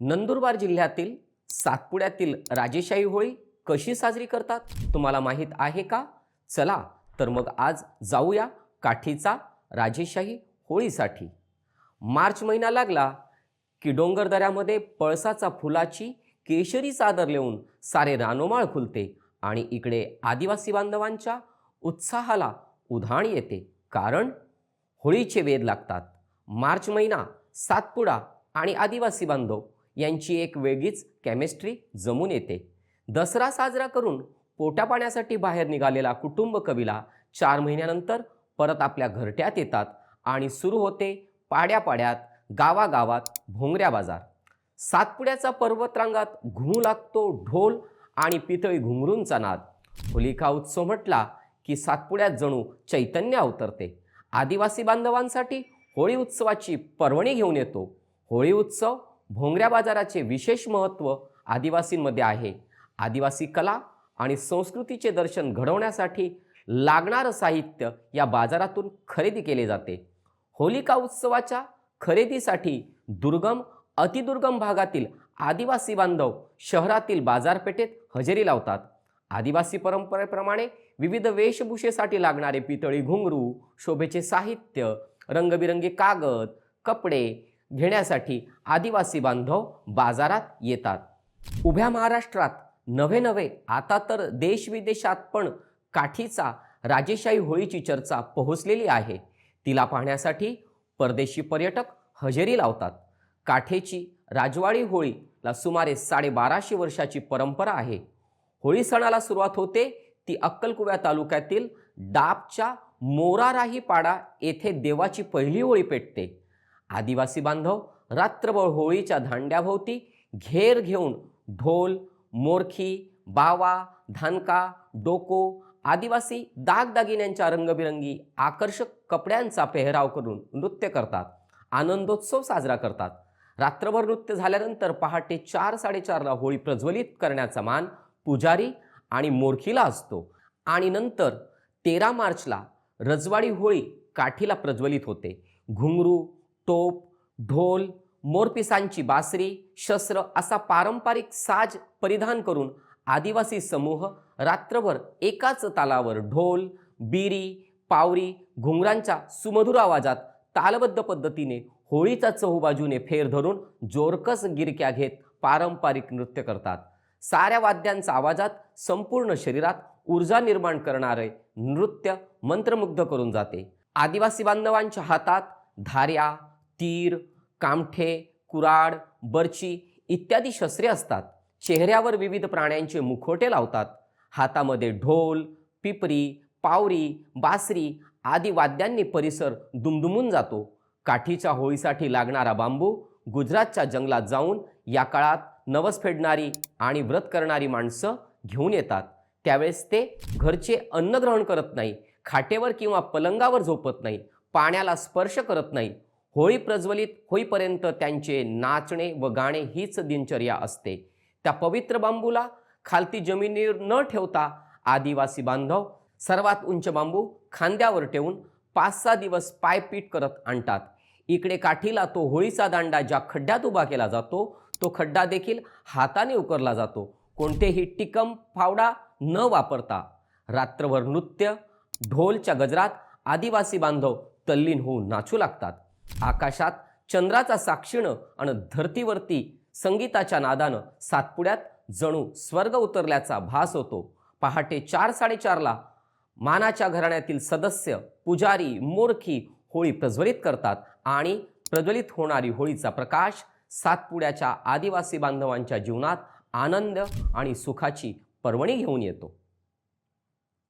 नंदुरबार जिल्ह्यातील सातपुड्यातील राजेशाही होळी कशी साजरी करतात तुम्हाला माहीत आहे का? चला तर मग आज जाऊया काठीचा राजेशाही होळीसाठी. मार्च महिना लागला की डोंगरदऱ्यामध्ये पळसाचा फुलाची केशरी चादर लेऊन सारे रानोमाळ खुलते आणि इकडे आदिवासी बांधवांच्या उत्साहाला उधाण येते कारण होळीचे वेध लागतात. मार्च महिना सातपुडा आणि आदिवासी बांधव यांची एक वेगळीच केमिस्ट्री जमून येते. दसरा साजरा करून पोटापाण्यासाठी बाहेर निघालेला कुटुंब कबिला चार महिन्यानंतर परत आपल्या घरट्यात येतात आणि सुरू होते पाड्यापाड्यात गावागावात भोंगऱ्या बाजार. सातपुड्याचा पर्वतरांगात घुमू लागतो ढोल आणि पितळी घुंगरूंचा नाद. होलिका उत्सव म्हटला की सातपुड्यात जणू चैतन्य अवतरते. आदिवासी बांधवांसाठी होळी उत्सवाची पर्वणी घेऊन येतो. होळी उत्सव भोंगऱ्या बाजाराचे विशेष महत्त्व आदिवासींमध्ये आहे. आदिवासी कला आणि संस्कृतीचे दर्शन घडवण्यासाठी लागणारं साहित्य या बाजारातून खरेदी केले जाते. होलिका उत्सवाच्या खरेदीसाठी दुर्गम अतिदुर्गम भागातील आदिवासी बांधव शहरातील बाजारपेठेत हजेरी लावतात. आदिवासी परंपरेप्रमाणे विविध वेशभूषेसाठी लागणारे पितळी घुंगरू शोभेचे साहित्य रंगबिरंगी कागद कपडे घेण्यासाठी आदिवासी बांधव बाजारात येतात. उभ्या महाराष्ट्रात नवे नवे आता तर देशविदेशात पण काठीचा राजेशाही होळीची चर्चा पोहोचलेली आहे. तिला पाहण्यासाठी परदेशी पर्यटक हजेरी लावतात. काठेची राजवाडी होळीला सुमारे साडेबाराशे वर्षाची परंपरा आहे. होळी सणाला सुरुवात होते ती अक्कलकुव्या तालुक्यातील डाबच्या मोराराही पाडा येथे देवाची पहिली होळी पेटते. आदिवासी बांधव रात्रभर होळीच्या धांड्याभोवती घेर घेऊन ढोल मोरखी बावा धानका डोको आदिवासी दागदागिन्यांच्या रंगबिरंगी आकर्षक कपड्यांचा पेहराव करून नृत्य करतात आनंदोत्सव साजरा करतात. रात्रभर नृत्य झाल्यानंतर पहाटे चार साडेचारला होळी प्रज्वलित करण्याचा मान पुजारी आणि मोरखीला असतो आणि नंतर तेरा मार्चला रजवाडी होळी काठीला प्रज्वलित होते. घुंगरू टोप ढोल मोरपिसांची बासरी शस्त्र असा पारंपरिक साज परिधान करून आदिवासी समूह रात्रभर एकाच तालावर ढोल बिरी पावरी घुंगरांच्या सुमधुर आवाजात तालबद्ध पद्धतीने होळीचा चहूबाजूने फेर धरून जोरकस गिरक्या घेत पारंपरिक नृत्य करतात. साऱ्या वाद्यांचा आवाजात संपूर्ण शरीरात ऊर्जा निर्माण करणारे नृत्य मंत्रमुग्ध करून जाते. आदिवासी बांधवांच्या हातात धाऱ्या तीर कामठे कुराड बर्ची इत्यादी शस्त्रे असतात. चेहऱ्यावर विविध प्राण्यांचे मुखोटे लावतात. हातामध्ये ढोल पिपरी पावरी बासरी आदी वाद्यांनी परिसर दुमदुमून जातो. काठीच्या होळीसाठी लागणारा बांबू गुजरातच्या जंगलात जाऊन या काळात नवस फेडणारी आणि व्रत करणारी माणसं घेऊन येतात. त्यावेळेस ते घरचे अन्न ग्रहण करत नाही खाटेवर किंवा पलंगावर झोपत नाही पाण्याला स्पर्श करत नाही होळी प्रज्वलित होईपर्यंत त्यांचे नाचणे व गाणे हीच दिनचर्या असते. त्या पवित्र बांबूला खालती जमिनीवर न ठेवता आदिवासी बांधव सर्वात उंच बांबू खांद्यावर ठेवून पाच सहा दिवस पायपीट करत आणतात. इकडे काठीला तो होळीचा दांडा ज्या खड्ड्यात उभा केला जातो तो खड्डा देखील हाताने उकरला जातो. कोणतेही टिकम फावडा न वापरता. रात्रभर नृत्य ढोलच्या गजरात आदिवासी बांधव तल्लीन होऊन नाचू लागतात. आकाशात चंद्राचा साक्षीणं आणि धरतीवरती संगीताच्या नादानं सातपुड्यात जणू स्वर्ग उतरल्याचा भास होतो. पहाटे चार साडेचारला मानाच्या घराण्यातील सदस्य पुजारी मोरखी होळी प्रज्वलित करतात आणि प्रज्वलित होणारी होळीचा प्रकाश सातपुड्याच्या आदिवासी बांधवांच्या जीवनात आनंद आणि सुखाची पर्वणी घेऊन येतो.